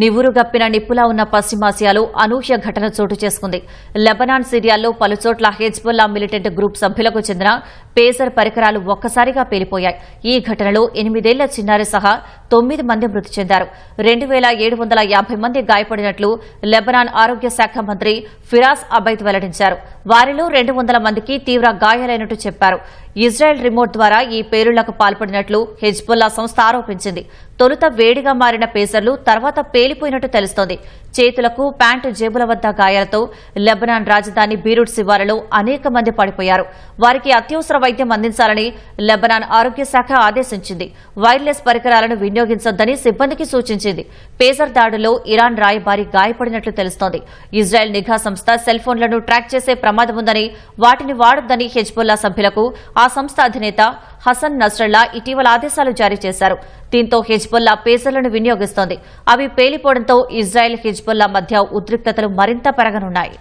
నివురుగప్పిన నిప్పులా ఉన్న పశ్చిమాసియాలో అనూహ్య ఘటన చోటు చేసుకుంది. లెబనాన్ సిరియాల్లో పలుచోట్ల హెజ్బుల్లా మిలిటెంట్ గ్రూప్ సభ్యులకు చెందిన పేసర్ పరికరాలు ఒక్కసారిగా పేలిపోయాయి. ఈ ఘటనలో ఎనిమిదేళ్ళ చిన్నారి సహా తొమ్మిది మంది మృతి చెందారు. రెండు వేల ఏడు వందల యాభై మంది గాయపడినట్లు లెబనాన్ ఆరోగ్య శాఖ మంత్రి ఫిరాజ్ అబైద్ వెల్లడించారు. వారిలో రెండు వందల మందికి తీవ్ర గాయాలైనట్టు చెప్పారు. ఇజ్రాయెల్ రిమోట్ ద్వారా ఈ పేలుళ్ళకు పాల్పడినట్లు హెజ్బుల్లా సంస్థ ఆరోపించింది. తొలుత వేడిగా మారిన పేసర్లు తర్వాత పేలిపోయినట్టు తెలుస్తోంది. చేతులకు ప్యాంటు జేబుల వద్ద గాయాలతో లెబనాన్ రాజధాని బీరూట్ శివారులో అనేక మంది పడిపోయారు. వారికి అత్యవసర వైద్యం అందించాలని లెబనాన్ ఆరోగ్య శాఖ ఆదేశించింది. వైర్లెస్ పరికరాలను వినియోగించొద్దని సిబ్బందికి సూచించింది. పేసర్ దాడులో ఇరాన్ రాయబారి గాయపడినట్లు తెలుస్తోంది. ఇజ్రాయెల్ నిఘా సంస్థ సెల్ ఫోన్లను ట్రాక్ చేసే ప్రమాదం ఉందని వాటిని వాడొద్దని హెజ్బుల్లా సభ్యులకు ఆ సంస్థ అధినేత హసన్ నస్రల్లా ఇటీవల ఆదేశాలు జారీ చేశారు. దీంతో హిజ్బుల్లా పేసర్లను వినియోగిస్తోంది. అవి పేలిపోవడంతో ఇజ్రాయెల్ హిజ్బుల్లా మధ్య ఉద్రిక్తతలు మరింత పెరగనున్నాయి.